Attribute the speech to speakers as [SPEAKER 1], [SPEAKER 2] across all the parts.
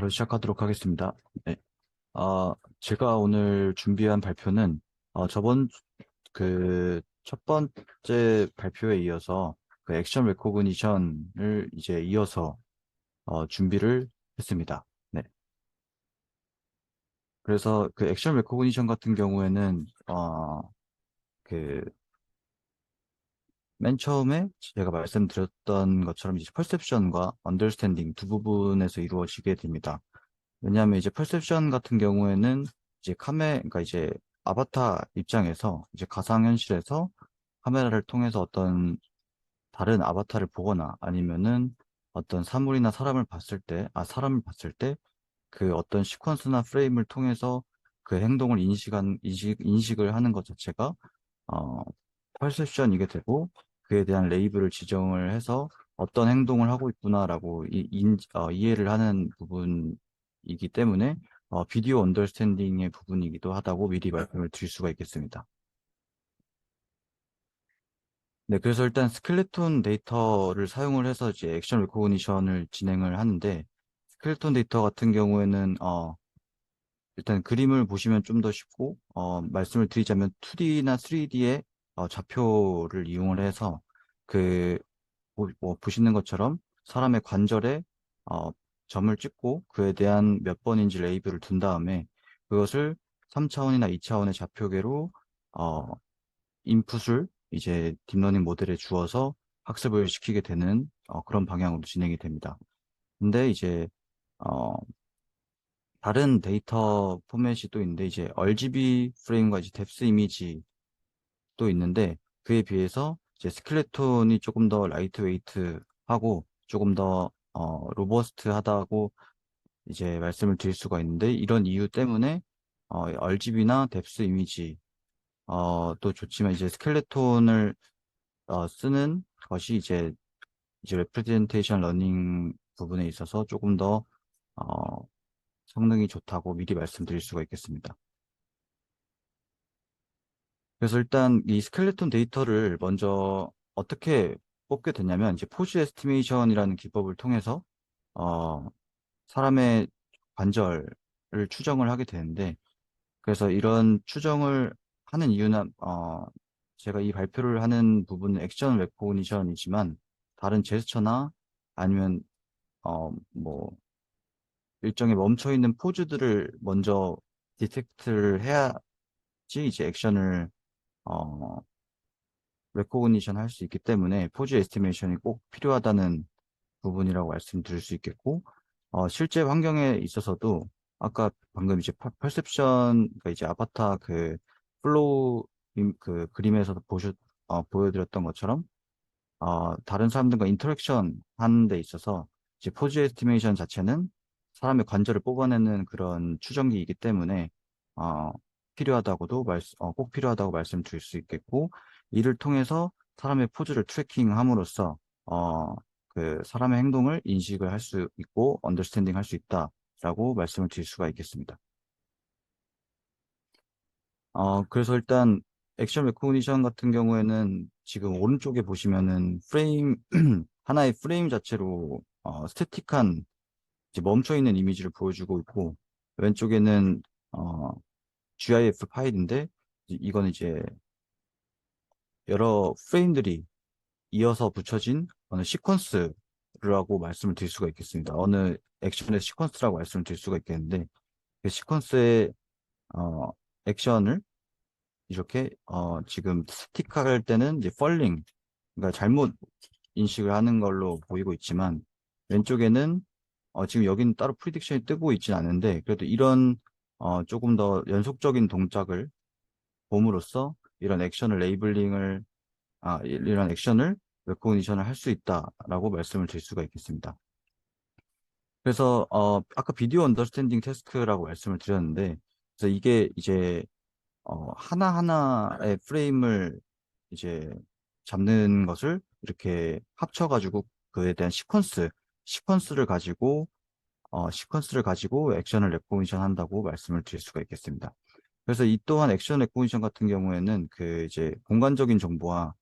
[SPEAKER 1] 바로 시작하도록 하겠습니다. 네. 아, 제가 오늘 준비한 발표는 어, 저번 그 첫 번째 발표에 이어서 그 액션 레코그니션을 이제 이어서 어, 준비를 했습니다. 네. 그래서 그 액션 레코그니션 같은 경우에는 어, 그 맨 처음에 제가 말씀드렸던 것처럼 이제 퍼셉션과 언더스탠딩 두 부분에서 이루어지게 됩니다. 왜냐하면 이제 퍼셉션 같은 경우에는 이제 카메, 그러니까 이제 아바타 입장에서 이제 가상현실에서 카메라를 통해서 어떤 다른 아바타를 보거나 아니면은 어떤 사물이나 사람을 봤을 때, 아, 사람을 봤을 때 그 어떤 시퀀스나 프레임을 통해서 그 행동을 인식한, 인식, 인식을 하는 것 자체가, 어, 퍼셉션이게 되고, 그에 대한 레이블을 지정을 해서 어떤 행동을 하고 있구나라고 이, 인, 어, 이해를 하는 부분이기 때문에 어, 비디오 언더스탠딩의 부분이기도 하다고 미리 말씀을 드릴 수가 있겠습니다. 네, 그래서 일단 스켈레톤 데이터를 사용을 해서 이제 액션 레코그니션을 진행을 하는데 스켈레톤 데이터 같은 경우에는 어, 일단 그림을 보시면 좀 더 쉽고 어, 말씀을 드리자면 2D나 3D의 어, 좌표를 이용을 해서 그 뭐, 뭐 보시는 것처럼 사람의 관절에 어, 점을 찍고 그에 대한 몇 번인지 레이블을 둔 다음에 그것을 3차원이나 2차원의 좌표계로 어, 인풋을 이제 딥러닝 모델에 주어서 학습을 시키게 되는 어, 그런 방향으로 진행이 됩니다. 근데 이제 어, 다른 데이터 포맷이 또 있는데 이제 RGB 프레임과 이제 뎁스 이미지 또 있는데 그에 비해서 이제 스켈레톤이 조금 더 라이트 웨이트하고 조금 더 어, 로버스트하다고 이제 말씀을 드릴 수가 있는데 이런 이유 때문에 어, RGB나 뎁스 이미지 어, 또 좋지만 이제 스켈레톤을 어, 쓰는 것이 이제 이제 레프레젠테이션 러닝 부분에 있어서 조금 더 어, 성능이 좋다고 미리 말씀드릴 수가 있겠습니다. 그래서 일단 이 스켈레톤 데이터를 먼저 어떻게 뽑게 됐냐면 이제 포즈 에스티메이션이라는 기법을 통해서 어, 사람의 관절을 추정을 하게 되는데 그래서 이런 추정을 하는 이유는 어, 제가 이 발표를 하는 부분은 액션 레코니션이지만 다른 제스처나 아니면 어, 뭐 일정에 멈춰 있는 포즈들을 먼저 디텍트를 해야지 이제 액션을 어, 레코그니션 할 수 있기 때문에 포즈 에스티메이션이 꼭 필요하다는 부분이라고 말씀드릴 수 있겠고 어, 실제 환경에 있어서도 아까 방금 이제 퍼셉션 그러니까 이제 아바타 그 플로우 그 그림에서도 보셨 어, 보여드렸던 것처럼 어, 다른 사람들과 인터랙션 하는 데 있어서 이제 포즈 에스티메이션 자체는 사람의 관절을 뽑아내는 그런 추정기이기 때문에 어, 필요하다고도 말, 어, 꼭 필요하다고 말씀 드릴 수 있겠고 이를 통해서 사람의 포즈를 트래킹함으로써 어, 그 사람의 행동을 인식을 할 수 있고 언더스탠딩 할 수 있다라고 말씀을 드릴 수가 있겠습니다. 어, 그래서 일단 액션 레코니션 같은 경우에는 지금 오른쪽에 보시면은 프레임 하나의 프레임 자체로 어, 스태틱한 이제 멈춰 있는 이미지를 보여주고 있고 왼쪽에는 어, GIF 파일인데 이건 이제 여러 프레임들이 이어서 붙여진 어느 시퀀스라고 말씀을 드릴 수가 있겠습니다. 어느 액션의 시퀀스라고 말씀을 드릴 수가 있겠는데 그 시퀀스의 어, 액션을 이렇게 어, 지금 스틱할 때는 이제 펄링 그러니까 잘못 인식을 하는 걸로 보이고 있지만 왼쪽에는 어, 지금 여기는 따로 프리딕션이 뜨고 있진 않은데 그래도 이런 어, 조금 더 연속적인 동작을 봄으로써 이런 액션을 레이블링을 아, 이런 액션을 레코니션을 할 수 있다라고 말씀을 드릴 수가 있겠습니다. 그래서 어, 아까 비디오 언더스탠딩 테스트라고 말씀을 드렸는데 그래서 이게 이제 어, 하나하나의 프레임을 이제 잡는 것을 이렇게 합쳐가지고 그에 대한 시퀀스, 시퀀스를 가지고 어, 시퀀스를 가지고 액션을 레코니션 한다고 말씀을 드릴 수가 있겠습니다. 그래서 이 또한 액션 레코니션 같은 경우에는 그 이제 공간적인 정보와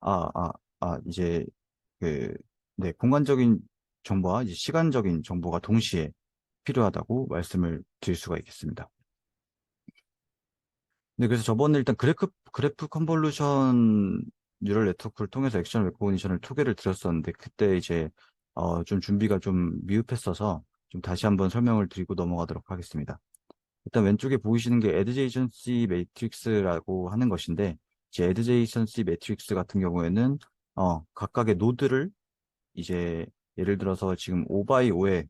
[SPEAKER 1] 아, 아, 아, 이제 그, 네, 공간적인 정보와 이제 시간적인 정보가 동시에 필요하다고 말씀을 드릴 수가 있겠습니다. 네, 그래서 저번에 일단 그래프, 그래프 컨볼루션 뉴럴 네트워크를 통해서 액션 레코그니션을 소개를 드렸었는데, 그때 이제, 어, 좀 준비가 좀 미흡했어서 좀 다시 한번 설명을 드리고 넘어가도록 하겠습니다. 일단 왼쪽에 보이시는 게 adjacency matrix라고 하는 것인데, 이제 adjacency matrix 같은 경우에는, 어, 각각의 노드를 이제 예를 들어서 지금 5x5의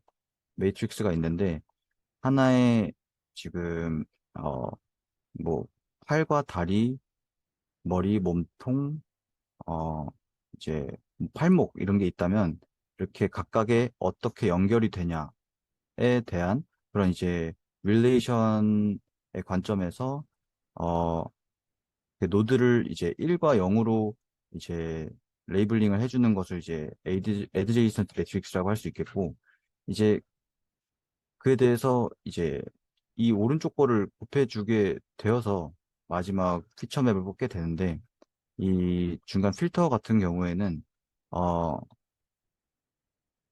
[SPEAKER 1] 매트릭스가 있는데, 하나의 지금, 어, 뭐, 팔과 다리, 머리, 몸통, 어, 이제 팔목 이런 게 있다면 이렇게 각각의 어떻게 연결이 되냐에 대한 그런 이제 릴레이션의 관점에서 어, 그 노드를 이제 1과 0으로 이제 레이블링을 해주는 것을 이제 에드제이선트 매트릭스라고 할 수 있겠고 이제 그에 대해서 이제 이 오른쪽 거를 곱해주게 되어서 마지막 피처 맵을 뽑게 되는데 이 중간 필터 같은 경우에는 어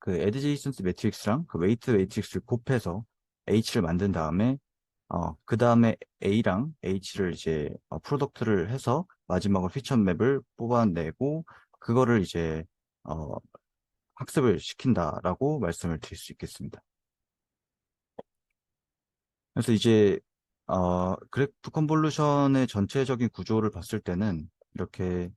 [SPEAKER 1] 그 에드제이슨스 매트릭스랑 그 웨이트 매트릭스를 곱해서 H를 만든 다음에 어 그 다음에 A랑 H를 이제 어, 프로덕트를 해서 마지막으로 피처 맵을 뽑아내고 그거를 이제 어 학습을 시킨다라고 말씀을 드릴 수 있겠습니다. 그래서 이제 어, 그래프 컨볼루션의 전체적인 구조를 봤을 때는 이렇게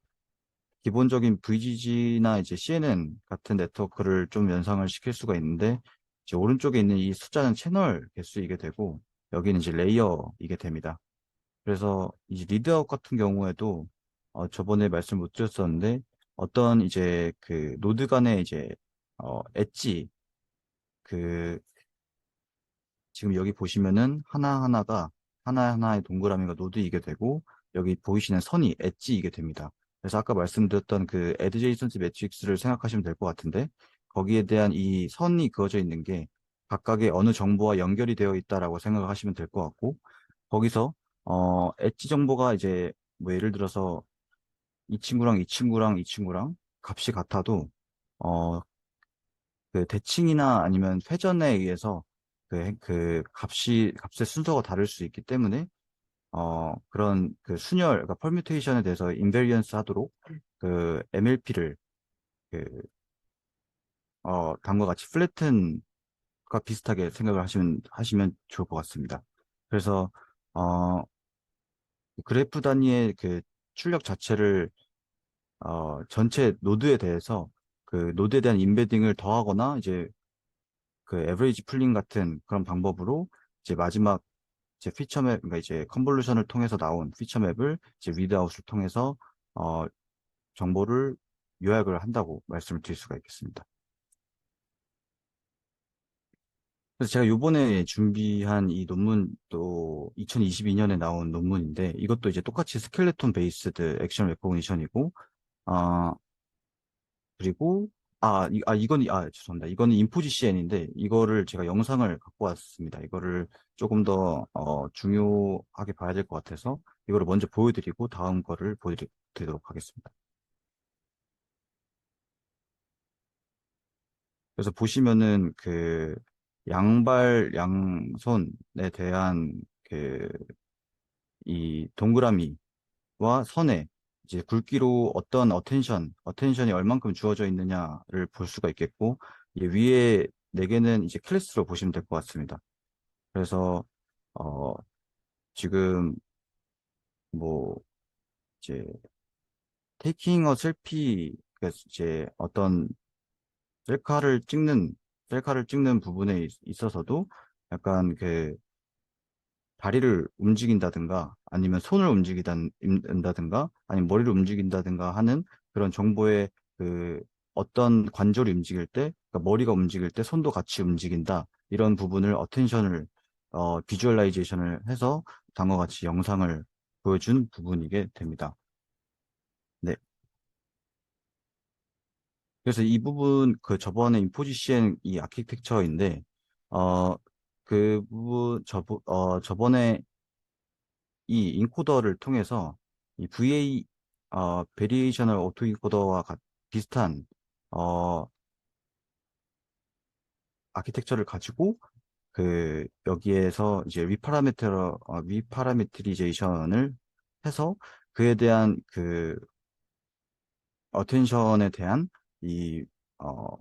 [SPEAKER 1] 기본적인 VGG나 이제 CNN 같은 네트워크를 좀 연상을 시킬 수가 있는데 이제 오른쪽에 있는 이 숫자는 채널 개수이게 되고 여기는 이제 레이어이게 됩니다. 그래서 이제 리드아웃 같은 경우에도 어, 저번에 말씀 못 드렸었는데 어떤 이제 그 노드 간의 이제 어, 엣지 그 지금 여기 보시면은 하나하나가 하나하나의 동그라미가 노드이게 되고 여기 보이시는 선이 엣지이게 됩니다. 그래서 아까 말씀드렸던 그 adjacency 매트릭스를 생각하시면 될 것 같은데 거기에 대한 이 선이 그어져 있는 게 각각의 어느 정보와 연결이 되어 있다라고 생각하시면 될 것 같고 거기서 어 엣지 정보가 이제 뭐 예를 들어서 이 친구랑 이 친구랑 이 친구랑 값이 같아도 어 그 대칭이나 아니면 회전에 의해서 그, 그 값이 값의 순서가 다를 수 있기 때문에 어 그런 그 순열 그러니까 퍼뮤테이션에 대해서 인베리언스 하도록 그 MLP를 그 어, 다음과 같이 플래튼과 비슷하게 생각을 하시면 하시면 좋을 것 같습니다. 그래서 어 그래프 단위의 그 출력 자체를 어 전체 노드에 대해서 그 노드에 대한 인베딩을 더하거나 이제 그 에버리지 풀링 같은 그런 방법으로 이제 마지막 이제 피처 맵, 그러니까 이제 컨볼루션을 통해서 나온 피처 맵을 이제 리드아웃을 통해서 어, 정보를 요약을 한다고 말씀을 드릴 수가 있겠습니다. 그래서 제가 요번에 준비한 이 논문도 2022년에 나온 논문인데 이것도 이제 똑같이 스켈레톤 베이스드 액션 레코그니션이고 어, 그리고 아, 이, 아, 이건, 아, 죄송합니다. 이거는 인포지 CN인데, 이거를 제가 영상을 갖고 왔습니다. 이거를 조금 더, 어, 중요하게 봐야 될 것 같아서, 이거를 먼저 보여드리고, 다음 거를 보여드리도록 하겠습니다. 그래서 보시면은, 그, 양발, 양손에 대한, 그, 이 동그라미와 선에 이제 굵기로 어떤 어텐션, 어텐션이 얼만큼 주어져 있느냐를 볼 수가 있겠고, 이 위에 네 개는 이제 클래스로 보시면 될 것 같습니다. 그래서, 어, 지금, 뭐, 이제, 테이킹 어 셀피, 이제 어떤 셀카를 찍는, 셀카를 찍는 부분에 있- 있어서도 약간 그, 다리를 움직인다든가 아니면 손을 움직인다든가 아니면 머리를 움직인다든가 하는 그런 정보의 그 어떤 관절이 움직일 때 그러니까 머리가 움직일 때 손도 같이 움직인다 이런 부분을 어텐션을 어 비주얼라이제이션을 해서 다음과 같이 영상을 보여준 부분이게 됩니다. 네. 그래서 이 부분 그 저번에 인포지션 이 아키텍처인데 어 그 부분 저 어, 저번에 이 인코더를 통해서 이 VA 어, 베리에이셔널 오토 인코더와 비슷한 어, 아키텍처를 가지고 그 여기에서 이제 위파라메트러 어, 위파라메트리제이션을 해서 그에 대한 그 어텐션에 대한 이 어,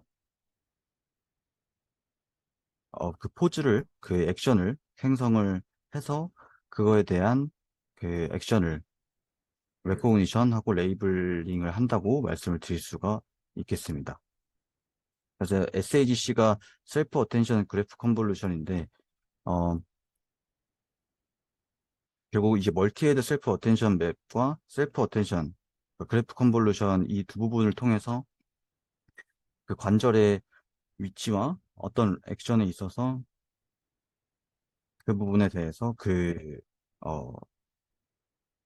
[SPEAKER 1] 어, 그 포즈를 그 액션을 생성을 해서 그거에 대한 그 액션을 레코그니션하고 레이블링을 한다고 말씀을 드릴 수가 있겠습니다. 그래서 SAGC가 셀프 어텐션 그래프 컨볼루션인데 어, 결국 이제 멀티헤드 셀프 어텐션 맵과 셀프 어텐션 그래프 컨볼루션 이 두 부분을 통해서 그 관절의 위치와 어떤 액션에 있어서 그 부분에 대해서 그 어,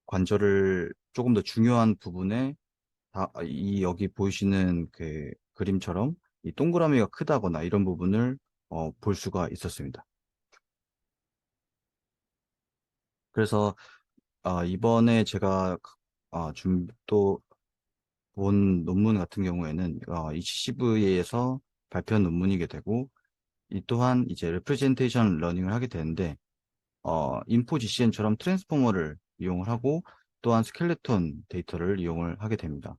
[SPEAKER 1] 관절을 조금 더 중요한 부분에 다, 이 여기 보이시는 그 그림처럼 이 동그라미가 크다거나 이런 부분을 어, 볼 수가 있었습니다. 그래서 아, 이번에 제가 아, 좀또 본 논문 같은 경우에는 어, ECCV에서 발표한 논문이게 되고 이 또한 이제 레프레젠테이션 러닝을 하게 되는데 어, 인포 GCN처럼 트랜스포머를 이용을 하고 또한 스켈레톤 데이터를 이용을 하게 됩니다.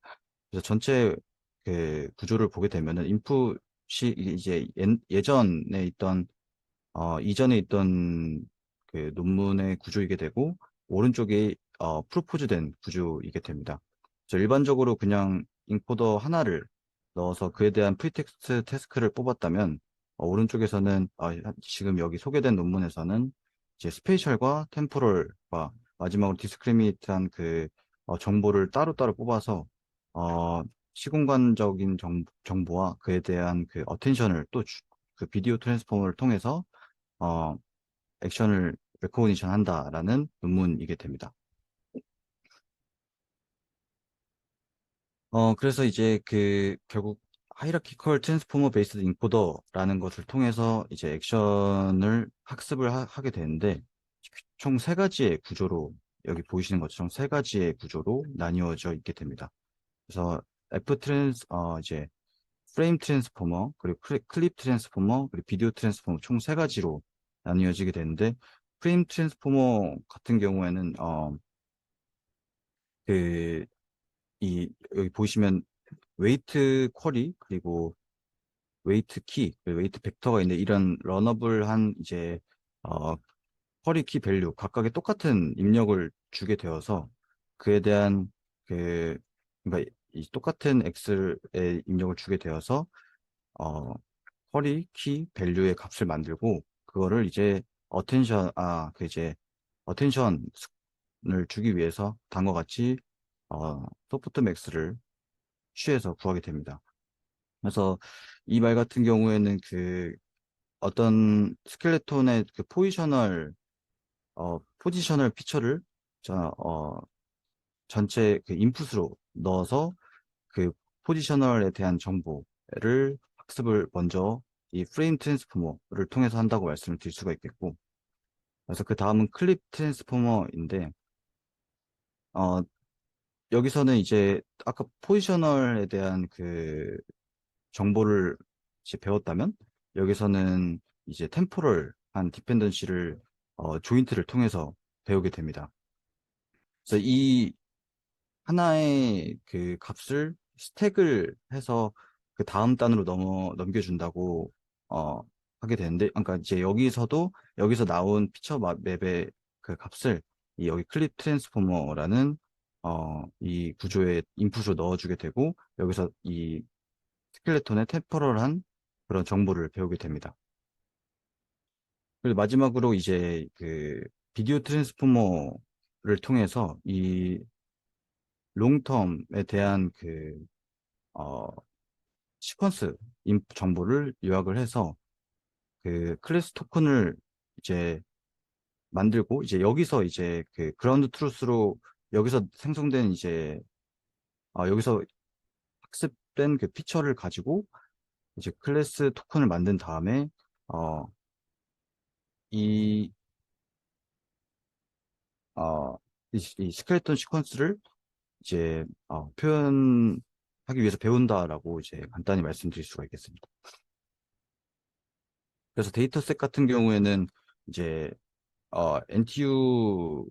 [SPEAKER 1] 그래서 전체 그 구조를 보게 되면은 인풋이 이제 예, 전에 있던 어, 이전에 있던 그 논문의 구조이게 되고 오른쪽이 어, 프로포즈된 구조이게 됩니다. 그래서 일반적으로 그냥 인코더 하나를 넣어서 그에 대한 프리텍스트 태스크를 뽑았다면 어, 오른쪽에서는 어, 지금 여기 소개된 논문에서는 이제 스페이셜과 템포럴과 마지막으로 디스크리미트한 그 어, 정보를 따로따로 뽑아서 어, 시공간적인 정, 정보와 그에 대한 그 어텐션을 또 그 비디오 트랜스포머를 통해서 어, 액션을 레코그니션 한다라는 논문이게 됩니다. 어, 그래서 이제 그 결국 하이라키컬 트랜스포머 베이스드 인코더라는 것을 통해서 이제 액션을 학습을 하, 게 되는데 총 세 가지의 구조로 여기 보이시는 것처럼 세 가지의 구조로 나뉘어져 있게 됩니다. 그래서 F 트랜스 어 이제 프레임 트랜스포머 그리고 클립 트랜스포머 그리고 비디오 트랜스포머 총 세 가지로 나뉘어지게 되는데 프레임 트랜스포머 같은 경우에는 어 그 이 여기 보시면 웨이트 쿼리 그리고 웨이트 키, 웨이트 벡터가 있는데 이런 러너블한 이제 어 쿼리 키 밸류 각각의 똑같은 입력을 주게 되어서 그에 대한 그 그러니까 이 똑같은 x의 입력을 주게 되어서 어 쿼리 키 밸류의 값을 만들고 그거를 이제 어텐션 아그 이제 어텐션을 주기 위해서 단과 같이 어, 소프트 맥스를 취해서 구하게 됩니다. 그래서 이 말 같은 경우에는 그 어떤 스켈레톤의 그 포지셔널 어, 포지셔널 피처를 자, 어, 전체 그 인풋으로 넣어서 그 포지셔널에 대한 정보를 학습을 먼저 이 프레임 트랜스포머를 통해서 한다고 말씀을 드릴 수가 있겠고 그래서 그 다음은 클립 트랜스포머인데 어, 여기서는 이제 아까 포지셔널에 대한 그 정보를 이제 배웠다면 여기서는 이제 템포럴 한 디펜던시를 어, 조인트를 통해서 배우게 됩니다. 그래서 이 하나의 그 값을 스택을 해서 그 다음 단으로 넘어 넘겨준다고 어, 하게 되는데, 그러니까 이제 여기서도 여기서 나온 피처 맵의 그 값을 이 여기 클립 트랜스포머라는 어, 이 구조에 인풋을 넣어주게 되고 여기서 이 스켈레톤의 템포럴한 그런 정보를 배우게 됩니다. 그리고 마지막으로 이제 그 비디오 트랜스포머를 통해서 이 롱텀에 대한 그 어, 시퀀스 정보를 요약을 해서 그 클래스 토큰을 이제 만들고 이제 여기서 이제 그 그라운드 트루스로 여기서 생성된 이제 아, 여기서 학습된 그 피처를 가지고 이제 클래스 토큰을 만든 다음에 어, 이, 어, 이, 이 스켈레톤 시퀀스를 이제 어, 표현하기 위해서 배운다라고 이제 간단히 말씀드릴 수가 있겠습니다. 그래서 데이터셋 같은 경우에는 이제 어, NTU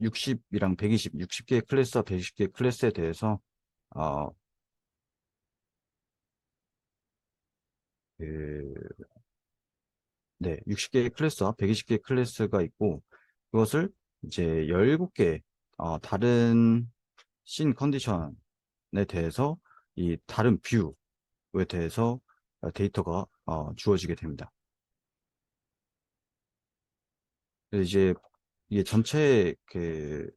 [SPEAKER 1] 60이랑 120, 60개의 클래스와 120개의 클래스에 대해서 어, 그, 네, 60개의 클래스와 120개의 클래스가 있고 그것을 이제 17개 어, 다른 씬 컨디션에 대해서 이 다른 뷰에 대해서 데이터가 어, 주어지게 됩니다. 이제 이게 전체 그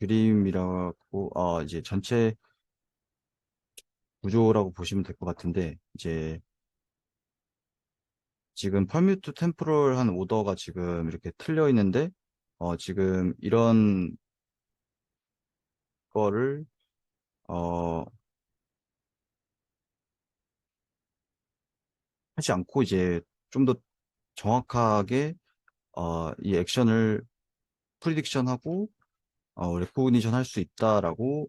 [SPEAKER 1] 그림이라고 어 이제 전체 구조라고 보시면 될 것 같은데 이제 지금 퍼뮤트 템포럴 한 오더가 지금 이렇게 틀려 있는데 어 지금 이런 거를 어 하지 않고 이제 좀 더 정확하게 어 이 액션을 프리딕션하고 어 레코그니션 할 수 있다라고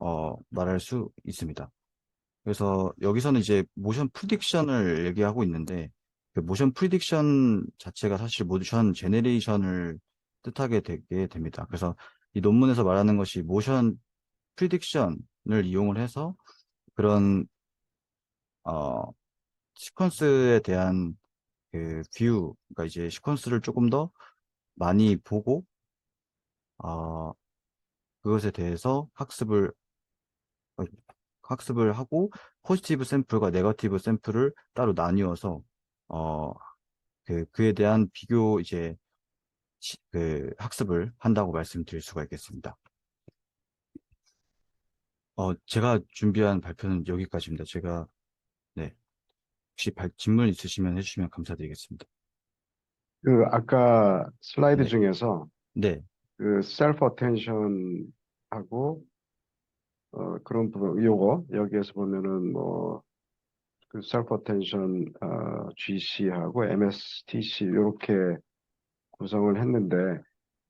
[SPEAKER 1] 어 말할 수 있습니다. 그래서 여기서는 이제 모션 프리딕션을 얘기하고 있는데 그 모션 프리딕션 자체가 사실 모션 제네레이션을 뜻하게 되게 됩니다. 그래서 이 논문에서 말하는 것이 모션 프리딕션을 이용을 해서 그런 어 시퀀스에 대한 그 뷰, 그러니까 이제 시퀀스를 조금 더 많이 보고 어 그것에 대해서 학습을 어, 학습을 하고 포지티브 샘플과 네거티브 샘플을 따로 나뉘어서 어 그 그에 대한 비교 이제 시- 그 학습을 한다고 말씀드릴 수가 있겠습니다. 어 제가 준비한 발표는 여기까지입니다. 제가 네 혹시 발, 질문 있으시면 해주시면 감사드리겠습니다.
[SPEAKER 2] 그 아까 슬라이드
[SPEAKER 1] 네.
[SPEAKER 2] 중에서
[SPEAKER 1] 네,
[SPEAKER 2] 그 셀프 어텐션 하고 어 그런 부분 요거 여기에서 보면은 뭐그 셀프 어텐션 어 GC하고 MSTC 요렇게 구성을 했는데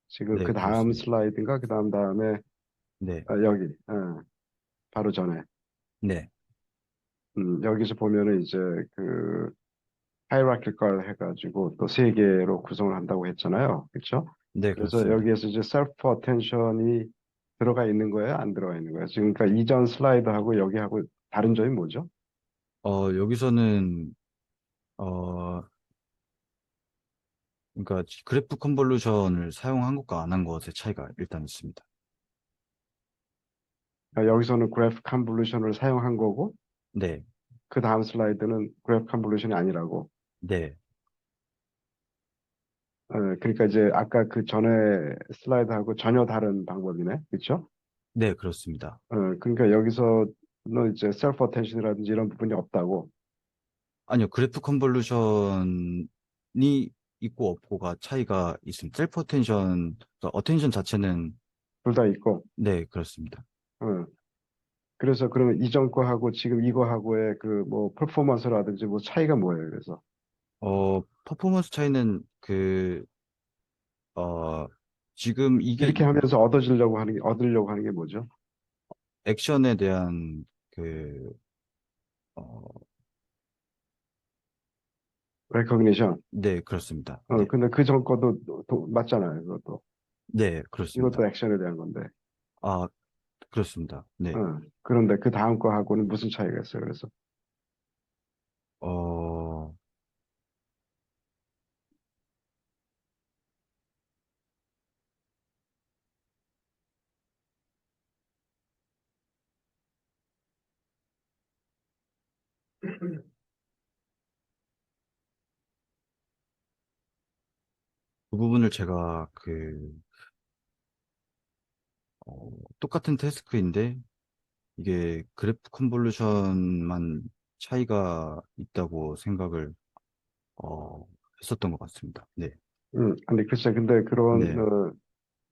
[SPEAKER 2] 지금
[SPEAKER 1] 네,
[SPEAKER 2] 그 다음
[SPEAKER 1] 그렇습니다.
[SPEAKER 2] 슬라이드인가 그 다음 다음에
[SPEAKER 1] 네,
[SPEAKER 2] 아, 여기 어, 바로 전에
[SPEAKER 1] 네,
[SPEAKER 2] 음, 여기서 보면은 이제 그 하이라키컬 해가지고 또 세 개로 구성을 한다고 했잖아요. 그렇죠?
[SPEAKER 1] 네,
[SPEAKER 2] 그래서
[SPEAKER 1] 그렇습니다.
[SPEAKER 2] 여기에서 이제 셀프 어텐션이 들어가 있는 거예요? 안 들어가 있는 거예요? 지금 그러니까 이전 슬라이드하고 여기하고 다른 점이 뭐죠?
[SPEAKER 1] 어 여기서는 어 그러니까 그래프 컨볼루션을 사용한 것과 안 한 것의 차이가 일단 있습니다.
[SPEAKER 2] 그러니까 여기서는 그래프 컨볼루션을 사용한 거고
[SPEAKER 1] 네,
[SPEAKER 2] 그 다음 슬라이드는 그래프 컨볼루션이 아니라고.
[SPEAKER 1] 네,
[SPEAKER 2] 어, 그러니까 이제 아까 그 전에 슬라이드하고 전혀 다른 방법이네. 그렇죠?
[SPEAKER 1] 네, 그렇습니다.
[SPEAKER 2] 어, 그러니까 여기서는 이제 셀프 어텐션이라든지 이런 부분이 없다고.
[SPEAKER 1] 아니요, 그래프 컨볼루션이 있고 없고가 차이가 있습니다. 셀프 어텐션, 어텐션 자체는
[SPEAKER 2] 둘 다 있고.
[SPEAKER 1] 네, 그렇습니다.
[SPEAKER 2] 어. 그래서 그러면 이전 거하고 지금 이거하고의 그 뭐 퍼포먼스라든지 뭐 차이가 뭐예요? 그래서
[SPEAKER 1] 어, 퍼포먼스 차이는 그, 어, 지금 이게
[SPEAKER 2] 이렇게 하면서 얻어지려고 하는 게 얻으려고 하는 게 뭐죠?
[SPEAKER 1] 액션에 대한 그, 어,
[SPEAKER 2] 레코그니션.
[SPEAKER 1] 네, 그렇습니다.
[SPEAKER 2] 어,
[SPEAKER 1] 네,
[SPEAKER 2] 근데 그 전 거도 또- 또 맞잖아요. 그것도.
[SPEAKER 1] 네, 그렇습니다.
[SPEAKER 2] 이것도 액션에 대한 건데.
[SPEAKER 1] 아, 그렇습니다. 네.
[SPEAKER 2] 어, 그런데 그 다음 거하고는 무슨 차이가 있어요? 그래서
[SPEAKER 1] 어, 그 부분을 제가 그, 어, 똑같은 태스크인데, 이게 그래프 컨볼루션만 차이가 있다고 생각을, 어, 했었던 것 같습니다. 네.
[SPEAKER 2] 음, 아니 글쎄 근데 그런
[SPEAKER 1] 네.
[SPEAKER 2] 어,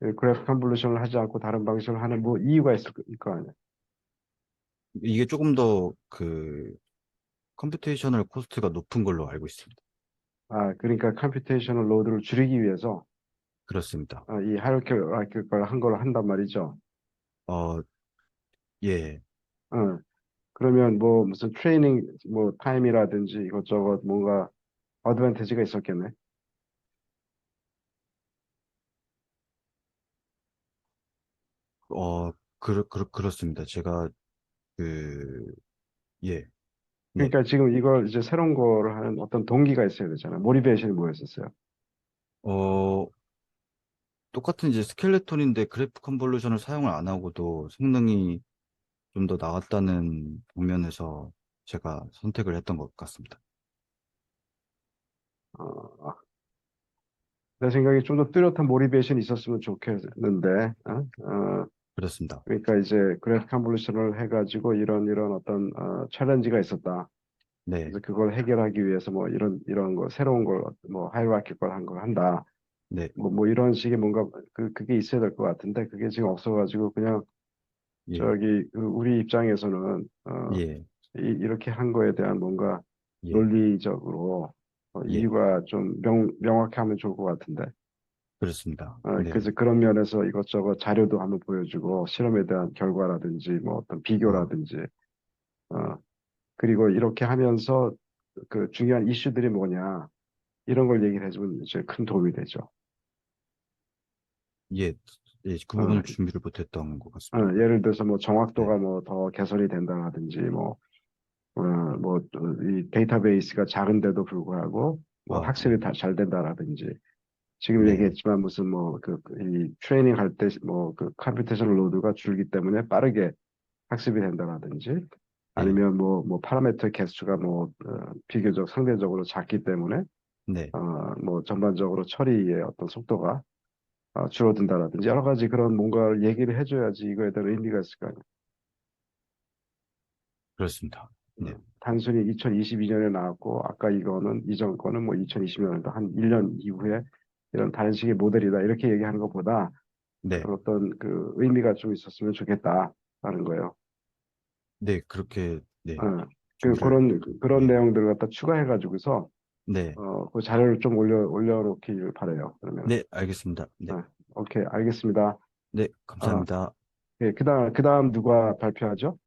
[SPEAKER 2] 그 그래프 컨볼루션을 하지 않고 다른 방식을 하는 뭐 이유가 있을 거, 거 아니에요?
[SPEAKER 1] 이게 조금 더 그, 컴퓨테이셔널 코스트가 높은 걸로 알고 있습니다.
[SPEAKER 2] 아, 그러니까 컴퓨테이셔널 로드를 줄이기 위해서
[SPEAKER 1] 그렇습니다.
[SPEAKER 2] 아, 이 하이라키컬 한걸 한단 말이죠.
[SPEAKER 1] 어, 예.
[SPEAKER 2] 어, 그러면 뭐 무슨 트레이닝 뭐 타임이라든지 이것저것 뭔가 어드밴티지가 있었겠네.
[SPEAKER 1] 어, 그, 그, 그렇습니다. 제가, 그, 예, 네.
[SPEAKER 2] 그러니까 지금 이걸 이제 새로운 거를 하는 어떤 동기가 있어야 되잖아. 모티베이션이 뭐였었어요?
[SPEAKER 1] 어, 똑같은 이제 스켈레톤인데 그래프 컨볼루션을 사용을 안 하고도 성능이 좀 더 나았다는 방면에서 제가 선택을 했던 것 같습니다.
[SPEAKER 2] 어, 내 생각에 좀 더 뚜렷한 모티베이션이 있었으면 좋겠는데, 어? 어,
[SPEAKER 1] 그렇습니다.
[SPEAKER 2] 그러니까 이제 그래프 컨볼루션을 해가지고 이런 이런 어떤 어, 챌린지가 있었다.
[SPEAKER 1] 네,
[SPEAKER 2] 그래서 그걸 해결하기 위해서 뭐 이런 이런 거 새로운 걸 뭐 하이라키컬한 걸 한다.
[SPEAKER 1] 네,
[SPEAKER 2] 뭐 뭐 이런 식의 뭔가 그 그게 있어야 될 것 같은데 그게 지금 없어가지고 그냥
[SPEAKER 1] 예,
[SPEAKER 2] 저기 그 우리 입장에서는 어,
[SPEAKER 1] 예,
[SPEAKER 2] 이, 이렇게 한 거에 대한 뭔가
[SPEAKER 1] 예,
[SPEAKER 2] 논리적으로 어,
[SPEAKER 1] 예,
[SPEAKER 2] 이유가 좀 명, 명확히 하면 좋을 것 같은데.
[SPEAKER 1] 그렇습니다.
[SPEAKER 2] 어,
[SPEAKER 1] 네,
[SPEAKER 2] 그래서 그런 면에서 이것저것 자료도 한번 보여주고 실험에 대한 결과라든지 뭐 어떤
[SPEAKER 1] 어,
[SPEAKER 2] 비교라든지 어, 그리고 이렇게 하면서 그 중요한 이슈들이 뭐냐 이런 걸 얘기를 해주면 이제 큰 도움이 되죠.
[SPEAKER 1] 예, 예, 그
[SPEAKER 2] 어,
[SPEAKER 1] 부분을 준비를 못했던 것
[SPEAKER 2] 어,
[SPEAKER 1] 같습니다.
[SPEAKER 2] 예를 들어서 뭐
[SPEAKER 1] 네,
[SPEAKER 2] 정확도가 뭐더 개선이 된다든지 뭐 어, 뭐, 이 데이터베이스가 작은데도 불구하고, 뭐,
[SPEAKER 1] 아,
[SPEAKER 2] 학습이
[SPEAKER 1] 네,
[SPEAKER 2] 다잘 된다라든지, 지금
[SPEAKER 1] 네,
[SPEAKER 2] 얘기했지만 무슨 뭐, 그, 그이 트레이닝 할 때, 뭐, 그 컴퓨테이션 로드가 줄기 때문에 빠르게 학습이 된다라든지,
[SPEAKER 1] 네,
[SPEAKER 2] 아니면 뭐, 뭐, 파라메터 개수가 뭐, 어, 비교적 상대적으로 작기 때문에,
[SPEAKER 1] 네,
[SPEAKER 2] 어, 뭐, 전반적으로 처리의 어떤 속도가 어, 줄어든다라든지, 여러 가지 그런 뭔가를 얘기를 해줘야지 이거에 대한 의미가 있을 거 아니에요.
[SPEAKER 1] 그렇습니다. 네,
[SPEAKER 2] 어, 단순히 2022년에 나왔고, 아까 이거는, 이전 거는 뭐 2020년에도 한 1년 이후에 이런 다른 식의 모델이다. 이렇게 얘기하는 것보다
[SPEAKER 1] 네,
[SPEAKER 2] 어떤 그 의미가 좀 있었으면 좋겠다라는 거예요.
[SPEAKER 1] 네, 그렇게, 네,
[SPEAKER 2] 어, 그, 그런, 그런
[SPEAKER 1] 예,
[SPEAKER 2] 내용들을 갖다 추가해 가지고서,
[SPEAKER 1] 네,
[SPEAKER 2] 어, 그 자료를 좀 올려, 올려놓기를 바래요. 그러면.
[SPEAKER 1] 네, 알겠습니다. 네,
[SPEAKER 2] 어, 오케이, 알겠습니다.
[SPEAKER 1] 네,
[SPEAKER 2] 어,
[SPEAKER 1] 감사합니다.
[SPEAKER 2] 예, 그 다음, 그 다음 누가 발표하죠?